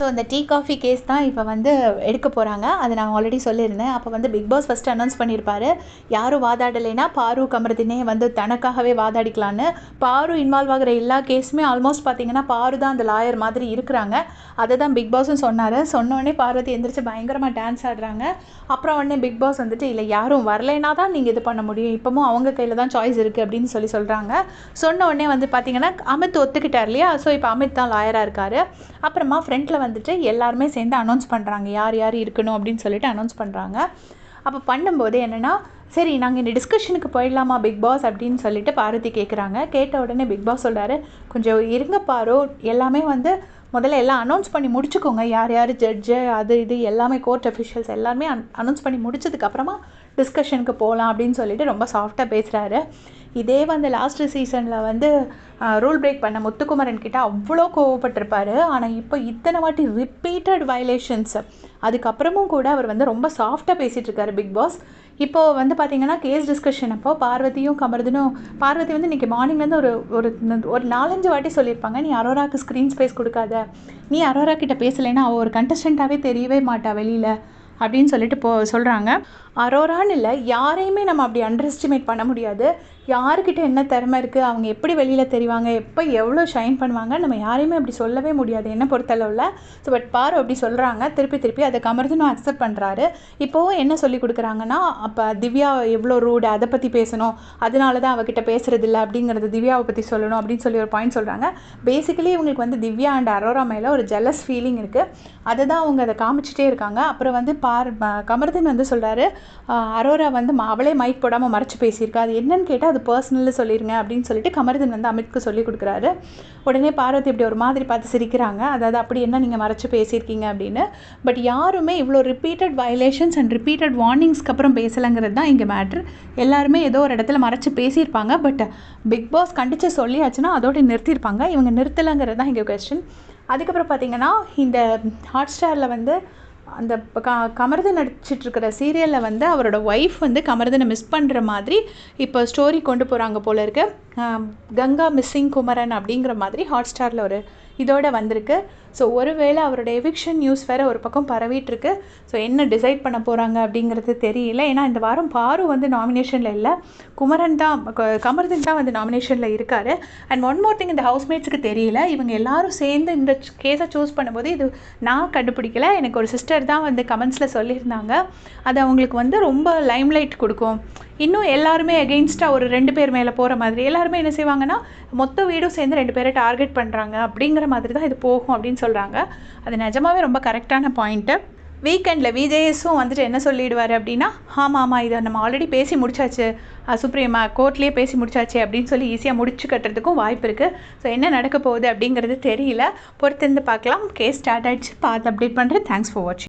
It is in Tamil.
ஸோ அந்த டீ காஃபி கேஸ் தான் இப்போ வந்து எடுக்க போகிறாங்க அதை நான் ஆல்ரெடி சொல்லியிருந்தேன். அப்போ வந்து பிக் பாஸ் ஃபஸ்ட்டு அனௌன்ஸ் பண்ணியிருப்பாரு. யாரும் வாதாடலைன்னா பாரு கமரதினே வந்து தனக்காகவே வாதாடிக்கலான்னு. பாரு இன்வால்வ் ஆகிற எல்லா கேஸுமே ஆல்மோஸ்ட் பார்த்தீங்கன்னா பாரு தான் அந்த லாயர் மாதிரி இருக்கிறாங்க. அதை தான் பிக் பாஸும் சொன்னார். சொன்னோடனே பார்வதி எந்திரிச்சு பயங்கரமாக டான்ஸ் ஆடுறாங்க. அப்புறம் உடனே பிக் பாஸ் வந்துட்டு இல்லை யாரும் வரலைன்னா தான் நீங்கள் இது பண்ண முடியும். இப்போவும் அவங்க கையில் தான் சாய்ஸ் இருக்குது அப்படின்னு சொல்லி சொல்கிறாங்க சொன்ன உடனே வந்து பார்த்தீங்கன்னா அமித் ஒத்துக்கிட்டார் இல்லையா? ஸோ இப்போ அமித் தான் லாயராக இருக்கார். அப்புறமா ஃப்ரெண்டில் வந்துட்டு எல்லாருமே சேர்ந்து அனௌன்ஸ் பண்ணுறாங்க யார் யார் இருக்கணும் அப்படின்னு சொல்லிட்டு அனௌன்ஸ் பண்ணுறாங்க அப்போ பண்ணும்போது என்னென்னா சரி நாங்கள் இந்த டிஸ்கஷனுக்கு போயிடலாமா பிக் பாஸ் அப்படின்னு சொல்லிட்டு பார்வதி கேட்குறாங்க கேட்ட உடனே பிக் பாஸ் சொல்கிறாரு கொஞ்சம் இருங்க பாரோ எல்லாமே வந்து முதல்ல எல்லாம் அனௌன்ஸ் பண்ணி முடிச்சுக்கோங்க. யார் யார் ஜட்ஜு அது இது எல்லாமே கோர்ட் அஃபிஷியல்ஸ் எல்லாருமே அன் அனௌன்ஸ் பண்ணி முடிச்சதுக்கப்புறமா டிஸ்கஷனுக்கு போகலாம் அப்படின்னு சொல்லிட்டு ரொம்ப சாஃப்டாக பேசுகிறாரு இதே வந்து லாஸ்ட் சீசனில் வந்து ரூல் பிரேக் பண்ண முத்துக்குமரன் கிட்ட அவ்வளோ கோவப்பட்டிருப்பாரு. ஆனால் இப்போ இத்தனை வாட்டி ரிப்பீட்டட் வயலேஷன்ஸ் அதுக்கப்புறமும் கூட அவர் வந்து ரொம்ப சாஃப்டாக பேசிகிட்டு இருக்காரு பிக் பாஸ் இப்போது வந்து பார்த்தீங்கன்னா கேஸ் டிஸ்கஷன் அப்போ பார்வதியும் கமர்தனும் பார்வதி வந்து இன்றைக்கி மார்னிங்லேருந்து ஒரு ஒரு ஒரு நாலஞ்சு வாட்டி சொல்லியிருப்பாங்க நீ அரோராக்கு ஸ்க்ரீன் ஸ்பேஸ் கொடுக்காத. நீ அரோரா கிட்ட பேசலைன்னா அவள் ஒரு கண்டஸ்டண்ட்டாகவே தெரியவே மாட்டா வெளியில். அப்படின்னு சொல்லிட்டு போ சொல்கிறாங்க அரோரான்னு இல்லை யாரையுமே நம்ம அப்படி அண்டர் எஸ்டிமேட் பண்ண முடியாது. யாருக்கிட்ட என்ன திறமை இருக்குது அவங்க எப்படி வெளியில் தெரிவாங்க எப்போ எவ்வளோ ஷைன் பண்ணுவாங்க நம்ம யாரையுமே அப்படி சொல்லவே முடியாது என்ன பொறுத்தளவில். ஸோ பட் பாரு அப்படி சொல்கிறாங்க திருப்பி திருப்பி அதை கமர்தனும் அக்செப்ட் பண்ணுறாரு இப்போது என்ன சொல்லி கொடுக்குறாங்கன்னா அப்போ திவ்யா எவ்வளோ ரூடு அதை பற்றி பேசணும். அதனால தான் அவகிட்ட பேசுகிறது இல்லை அப்படிங்கிறது திவ்யாவை பற்றி சொல்லணும் அப்படின்னு சொல்லி ஒரு பாயிண்ட் சொல்கிறாங்க பேசிக்கலி இவங்களுக்கு வந்து திவ்யா அண்ட் அரோரா மேலே ஒரு ஜெலஸ் ஃபீலிங் இருக்குது அதை தான் அவங்க அதை காமிச்சிட்டே இருக்காங்க. அப்புறம் வந்து பார் கமர்தன் வந்து சொல்கிறாரு அரோரா வந்து அவளே மைக் போடாமல் மறைச்சி பேசியிருக்கா. அது என்னன்னு கேட்டால் அது பர்சனலில் சொல்லிடுங்க அப்படின்னு சொல்லிட்டு கமர்தன் வந்து அமித்க்கு சொல்லி கொடுக்குறாரு. உடனே பார்வதி இப்படி ஒரு மாதிரி பார்த்து சிரிக்கிறாங்க. அதாவது அப்படி என்ன நீங்கள் மறைச்சி பேசியிருக்கீங்க அப்படின்னு. பட் யாருமே இவ்வளோ ரிப்பீட்டட் வயலேஷன்ஸ் அண்ட் ரிப்பீட்டட் வார்னிங்ஸ்க்கு அப்புறம் பேசலைங்கிறது தான் இங்கே மேட்ரு எல்லாருமே ஏதோ ஒரு இடத்துல மறைச்சி பேசியிருப்பாங்க. பட் பிக் பாஸ் கண்டித்து சொல்லியாச்சுன்னா அதோட நிறுத்தியிருப்பாங்க. இவங்க நிறுத்தலைங்கிறது தான் இங்கே கொஸ்டின் அதுக்கப்புறம் பார்த்தீங்கன்னா இந்த ஹாட் ஸ்டாரில் வந்து அந்த க கமர்தன் நடிச்சிட்ருக்கிற சீரியலில் வந்து அவரோட ஒய்ஃப் வந்து கமர்தனை மிஸ் பண்ணுற மாதிரி இப்போ ஸ்டோரி கொண்டு போகிறாங்க போல இருக்க. கங்கா மிஸ்ஸிங் குமரன் அப்படிங்கிற மாதிரி ஹாட் ஸ்டாரில் ஒரு இதோட வந்திருக்கு. ஸோ ஒருவேளை அவரோட எவிக்ஷன் நியூஸ் வேறு ஒரு பக்கம் பரவிட்டுருக்கு. ஸோ என்ன டிசைட் பண்ண போகிறாங்க அப்படிங்கிறது தெரியல. ஏன்னா இந்த வாரம் பாரு வந்து நாமினேஷனில் இல்லை. குமரன் தான் கமர்தன் தான் வந்து நாமினேஷனில் இருக்கார். அண்ட் ஒன் மோர் திங் இந்த ஹவுஸ்மேட்ஸுக்கு தெரியல. இவங்க எல்லாரும் சேர்ந்து இந்த கேஸை சூஸ் பண்ணும்போது இது நான் கண்டுபிடிக்கல. எனக்கு ஒரு சிஸ்டர் தான் வந்து கமெண்ட்ஸில் சொல்லியிருந்தாங்க. அது அவங்களுக்கு வந்து ரொம்ப லைம்லைட் கொடுக்கும். இன்னும் எல்லாருமே எகெயின்ஸ்டாக ஒரு ரெண்டு பேர் மேலே போகிற மாதிரி. எல்லாருமே என்ன செய்வாங்கன்னா மொத்த வீடும் சேர்ந்து ரெண்டு பேரை டார்கெட் பண்ணுறாங்க அப்படிங்கிற அப்படிங்கிற மாதிரி தான் இது போகும் அப்படின்னு சொல்கிறாங்க அது நிஜமாவே ரொம்ப கரெக்டான பாயிண்ட்டு வீக்கெண்டில் விஜேஎஸும் வந்துட்டு என்ன சொல்லிடுவார் அப்படின்னா ஆமாம் ஆமாம் இதை நம்ம ஆல்ரெடி பேசி முடிச்சாச்சு. சுப்ரீமா கோர்ட்லேயே பேசி முடிச்சாச்சு அப்படின்னு சொல்லி ஈஸியாக முடிச்சு கட்டுறதுக்கும் வாய்ப்பு இருக்குது ஸோ என்ன நடக்க போகுது அப்படிங்கிறது தெரியல. பொறுத்திருந்து பார்க்கலாம். கேஸ் ஸ்டார்ட் ஆகிடுச்சு பார்த்து அப்டேட் பண்ணுறேன் தேங்க்ஸ் ஃபார் வாட்சிங்